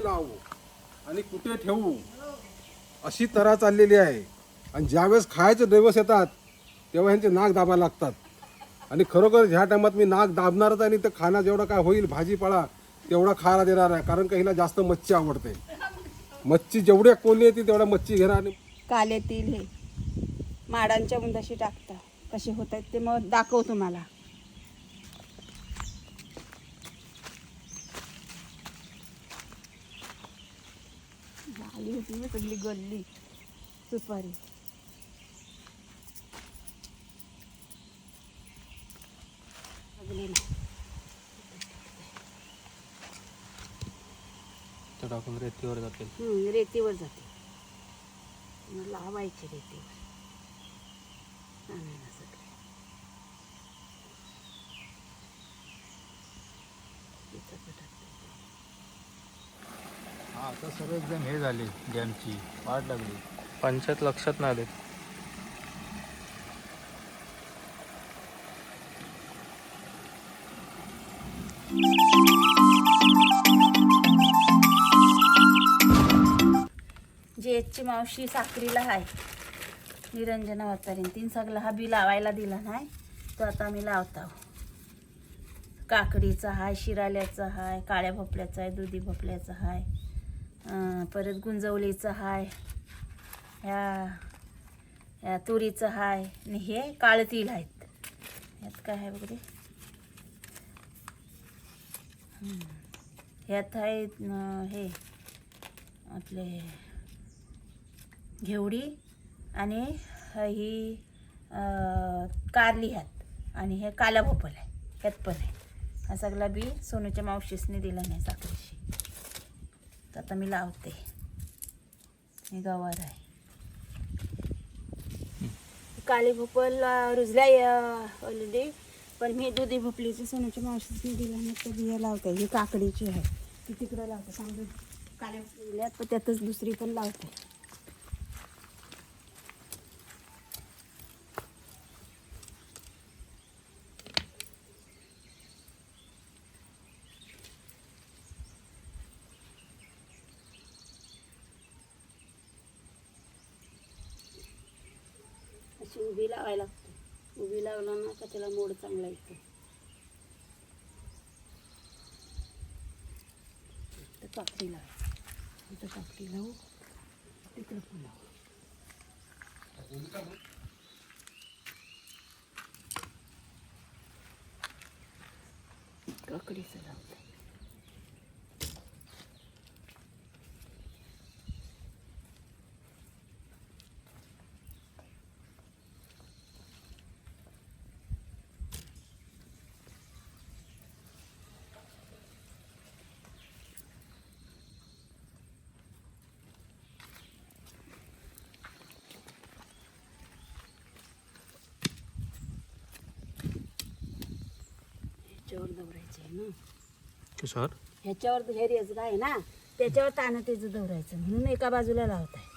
कुठे लावू आणि कुठे ठेवू अशी तरा चाललेली आहे. आणि ज्यावेळेस खायचे दिवस येतात तेव्हा ह्यांचे नाक दाबायला लागतात. आणि खरोखर ह्या टायमात मी नाक दाबणारच आणि ते खाना जेवढं काय होईल भाजीपाळा तेवढा खायला देणार आहे. कारण का हिला जास्त मच्छी आवडते. मच्छी जेवढ्या कोणी येते तेवढ्या मच्छी घेणार आणि काल येतील हे. माडांच्या मुंदाशी टाकता कसे होत आहेत ते मग दाखव तुम्हाला झाली होती ना सगळी गल्ली सुपारी. रेतीवर हम्म, रेतीवर जाते लावायचे रेतीवर आणायला सगळे इथं पटाकते. हा आता सर्व एकदम हे झाले डॅमची वाट लागली. पंचायत लक्षात नाही आले. जेची मावशी साखरीला आहे निरंजना वातारीन तीन सगळा हा बी लावायला दिला नाही तो आता आम्ही लावतो काकडीचा हाय शिराल्याचा हाय काळ्या भोपळ्याचा आहे दुधी भोपळ्याचा हाय. परत गुंजवलीचं हाय ह्या ह्या तुरीचं हाय आणि हे काळतील आहेत. ह्यात काय आहे वगैरे ह्यात आहे हे आपले घेवडी आणि ही कारली ह्यात. आणि हे काला भोपळ आहे ह्यात पण आहे. हा सगळा बी सोनूच्या मावशीसने दिला नाही साखरेशी आता मी लावते. हे गवार आहे. काली भोपळ अं, रुजल्या ऑलरेडी पण मी दुधी भोपलीची सोन्याच्या मावशीसने दिला नाही तर बिया लावते. ही काकडीची आहे. ती तिकडं लावते. सांगू काली भोपळ्यात पण त्यातच दुसरी पण लावते. अशी उभी लावायला लागते. उभी लावला ना का त्याला मोड चांगला येतो. तर काकडी लावायची इथं काकडी लावू. तिकडं पण लावू. काकडीचं लावते. ह्याच्यावर दौरायचं आहे ना. किशोर ह्याच्यावर हे रेज आहे ना त्याच्यावर तानं त्याचं दौरायचं म्हणून एका बाजूला लावत आहे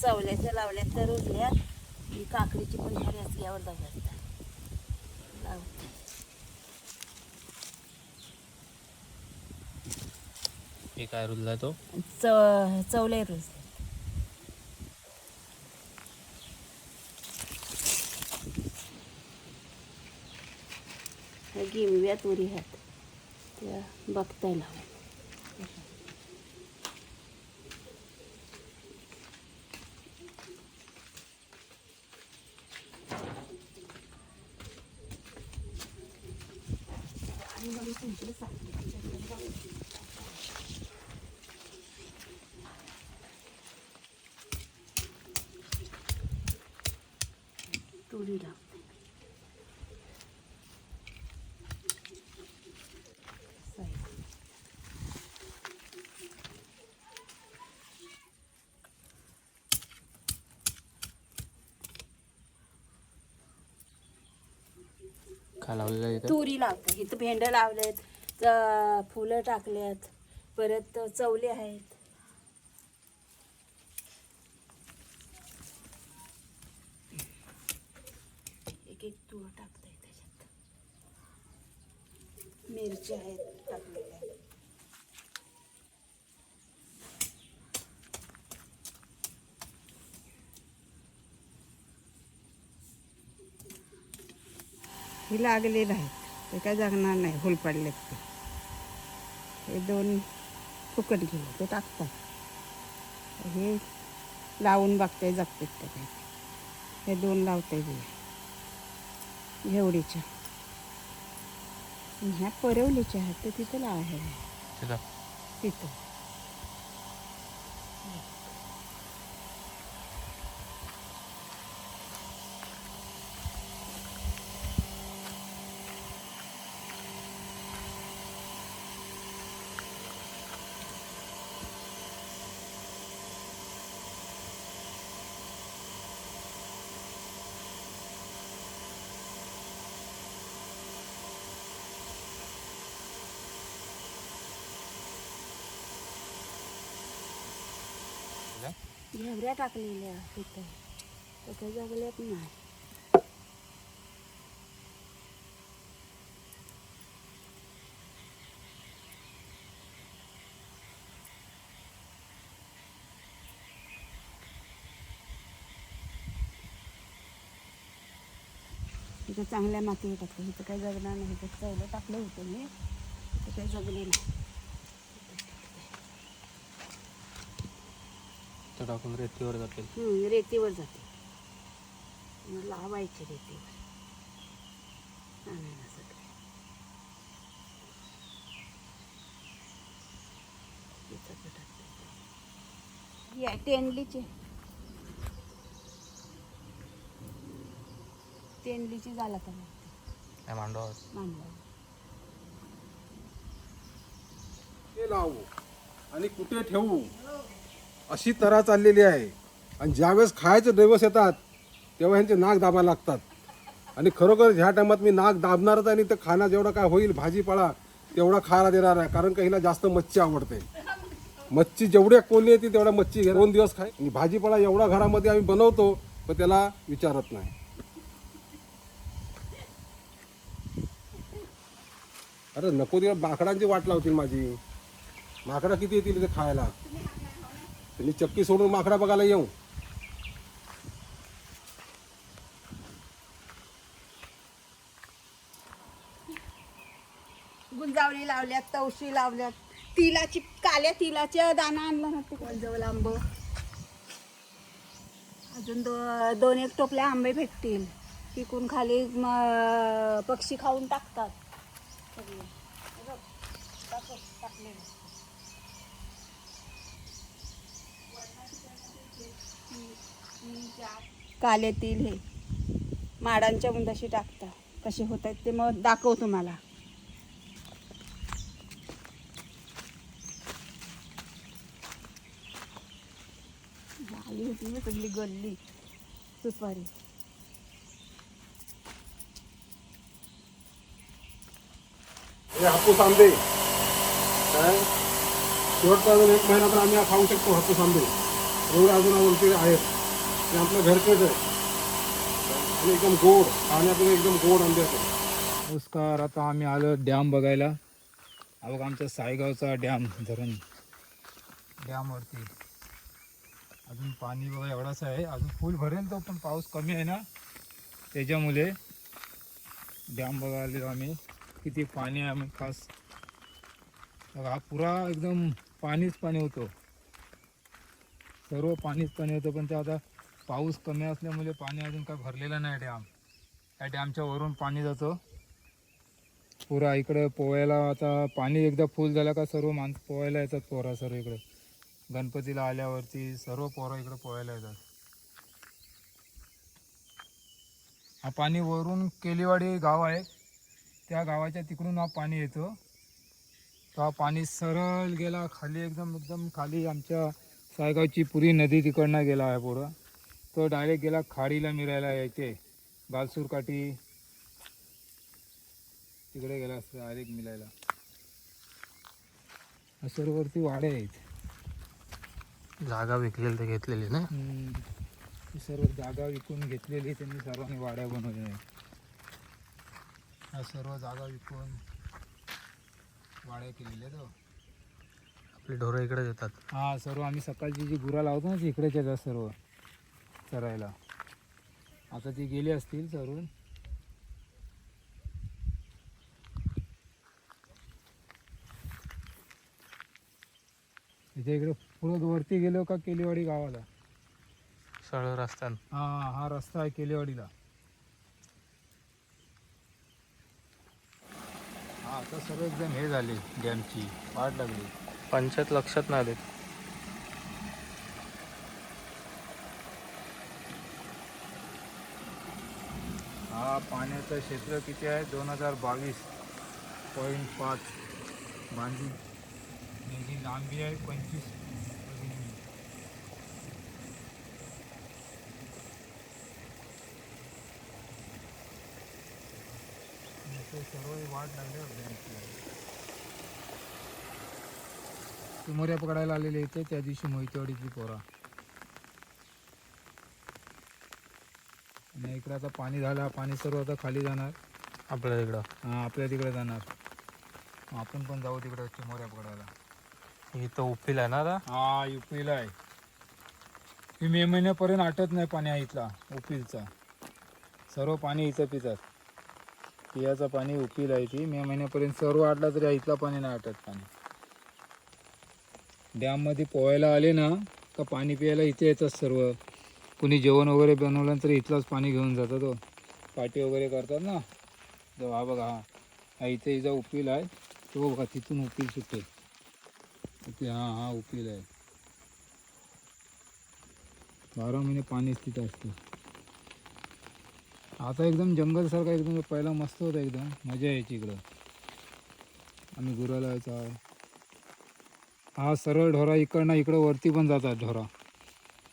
चवल्याच्या लावल्या तर रुजल्या ही काकडीची पण ह्या यावर लावते. हे काय रुजलाय तो? चव चवले रोज गिमव्या तुरी आहेत त्या बघताय लावून तुरी लावते असं आहे. काय लावलेलं आहे इथे? तुरी लावतात इथं भेंड लावलेत फुलं टाकल्यात परत चवले आहेत. एक एक तुळ टाकताय त्याच्यात. मिरच्या आहेत टाकलेल्या ही लागलेलं आहे. ते काय जगणार नाही फुल पडले ते. हे दोन फुकट घेऊन ते टाकतात. हे लावून बघते जगतात ते काय. हे दोन लावते बिया घेवडीच्या ह्या परवलीच्या आहेत ते तिथं. आहे तिथं. टाकल्या घेवऱ्या टाकलेल्या तिथं तिथं जगल्यात नाही. तिथं चांगल्या मातीवर टाकलं. इथं काही जगणार नाही. तर पहिलं टाकलं होतं मी. इथं काही जगलं नाही. तर टाकून रेतीवर जातील हं, रेतीवर जाते. मग लावायचे रेतीवर. आणायला सगळे इथं पण टाकते. या तेंडलीचे. तेंडलीची झाला का काय मांडव मांडवा ते लावू. आणि कुठे ठेवू? अशी तरा चाललेली आहे. आणि ज्यावेळेस खायचे दिवस येतात तेव्हा ह्यांचे नाक दाबायला लागतात. आणि खरोखर ह्या टायमात मी नाक दाबणारच आहे आणि ते खाणं जेवढं काय होईल भाजीपाळा तेवढा खायला देणार आहे. कारण का हिला जास्त मच्छी आवडते. मच्छी जेवढ्या कोणी येते तेवढ्या मच्छी घे दोन दिवस खाय आणि भाजीपाला एवढा घरामध्ये आम्ही बनवतो पण त्याला विचारत नाही. अरे नको दिवस माकडांची वाट लावतील माझी. माकडा किती येतील इथे खायला? तुम्ही चक्की सोडून माकडा बघायला येऊ गुंजावली लावल्यात तवशी लावल्यात. तिलाची काल्या तिलाच्या दाना आणला ना ते जवळ आंब? अजून दो दोन एक टोपल्या आंबे भेटतील. पिकून खाली म- पक्षी खाऊन टाकतात सगळे. हे बघ, टाकू, टाकलेलं. काले तिल हे. माडांच्या मुंदाशी टाकतात कसे होत आहेत ते मग दाखव तुम्हाला. झाली होती ना सगळी गल्ली. सुपारी. हापूस आंबे. काय? शेवटचा अजून एक महिना तर आम्ही खाऊ शकतो हापूस आंबे. एवढे अजून आमचे आहेत. ते आपलं घरचंच आहे. आणि एकदम गोड खाण्यातून एकदम गोड आंबे आहेत नमस्कार आता आम्ही आलो डॅम बघायला. हा आमचा सायगावचा डॅम धरण. डॅमवरती. अजून पाणी बघा एवढाच आहे. अजून फुल भरेल तो पण पाऊस कमी आहे ना. त्याच्यामुळे डॅम बघायला आम्ही किती पाणी आहे आम्ही खास. बघा हा पुरा एकदम पाणीच पाणी होतो. सर्व पाणीच पाणी होतं पण ते आता पाऊस कमी असल्यामुळे पाणी अजून काय भरलेलं नाही डॅम. या डॅमच्या वरून पाणी जातं. पुरा इकडे पोहायला आता पाणी एकदा फुल झालं का सर्व माणसं पोहायला येतात पोरा सर्व इकडे. गणपतीला आल्यावरती सर्व पोरं इकडे पोहायला येतात. हा पाणी वरून केलीवाडी गाव आहे. त्या गावाच्या तिकडून हा पाणी येतो. तो हा पाणी सरळ गेला खाली एकदम एकदम खाली आमच्या सायगावची पुरी नदी तिकडनं गेला आहे पुढं तो डायरेक्ट गेला खाडीला मिरायला यायचे. बालसूर काठी तिकडे गेला असता डायरेक्ट मिलायला असरवरती वाडे आहेत. जागा विकलेली ते घेतलेली ना. ती सर्व जागा विकून घेतलेली त्यांनी सर्वांनी वाड्या बनवल्या आहेत. हा सर्व जागा विकून वाड्या केलेल्या आहेत हो. आपली ढोरं इकडेच येतात. हा सर्व आम्ही सकाळची जी गुरा लावतो ना ती इकडेच येतात सर्व. चरायला आता ती गेली असतील चरून इथे इकडे पुढं वरती गेलो का केलीवाडी गावाला? सरळ रस्त्यान. हा हा रस्ता आहे केलेवाडीला. हा आता सर्व एकदम हे झाले डॅमची वाट लागली. पंचायत लक्षात नाही आले हा पाण्याचं क्षेत्र किती आहे? दोन हजार बावीस. पॉईंट पाच. बांधी याची लांबी आहे पंचवीस. सर्व वाट लागले चिमोऱ्या पकडायला आलेले इथे त्या दिवशी मोहितेवाडीची पोरा आणि इकडे आता पाणी झालं पाणी सर्व आता खाली जाणार. आपल्या इकडं हा आपल्या तिकडे जाणार. मग आपण पण जाऊ तिकडे चिमोऱ्या पकडायला. इथं उफील आहे ना आता? हा युपीला आहे. ही मे महिन्यापर्यंत आटत नाही पाणी आहे इथला उपिलचा. सर्व पाणी इथं पितात. पियाचं पाणी उपिल आहे ती. मे महिन्यापर्यंत सर्व आटला तरी इथला पाणी नाही आटत पाणी. डॅममध्ये पोहायला आले ना का पाणी प्यायला इथे येतात सर्व. कुणी जेवण वगैरे बनवलं तर इथलाच पाणी घेऊन जातो हो. तो पार्टी वगैरे करतात ना. तर हा बघा हा. हा इथे इथं उपिल आहे. तो बघा तिथून उपिल सुटते ओके हां हा उपिल आहे. बारा महिने पाणी तिथं असतं. आता एकदम जंगलसारखा एकदम पहिला मस्त होता एकदम. मजा यायची इकडं. आम्ही गुराला यायचा हा सरळ ढोरा इकडनं इकडं वरती पण जातात ढोरा.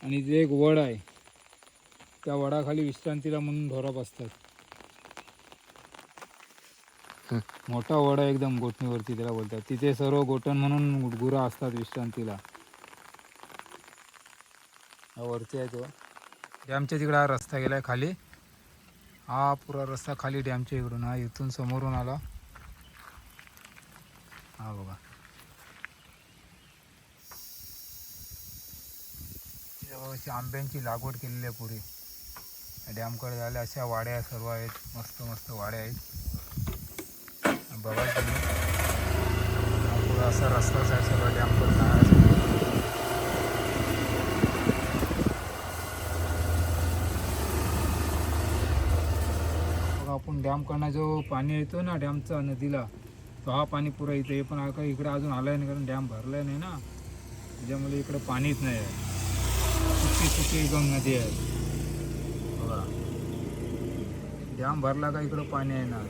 आणि ते एक वड आहे त्या वडाखाली विश्रांतीला म्हणून ढोरा बसतात. मोठा वड एकदम गोठणीवरती त्याला बोलतात. तिथे सर्व गोटण म्हणून गुरा असतात विश्रांतीला. वरती आहे तो. डॅमच्या तिकडे हा रस्ता गेलाय खाली. हा पुरा रस्ता खाली डॅमच्या इकडून. हा इथून समोरून आला. हा बघा. आंब्यांची लागवड केलेली आहे पुढे डॅमकडे झाल्या अशा वाड्या सर्व आहेत. मस्त मस्त वाड्या आहेत. बघा तुम्ही. असा रस्ताच आहे सगळं डॅमकडे जाण्यासाठी आपण डॅमकडनं जो पाणी येतो ना डॅमचा नदीला तो हा पाणी पुरा इथे आहे. पण आता इकडे अजून आलाय नाही कारण डॅम भरलाय नाही ना. त्याच्यामुळे इकडे पाणीच नाही आहे. सुकी सुकी एकदम नदी आहे. बघा. डॅम भरला का इकडं पाणी येणार?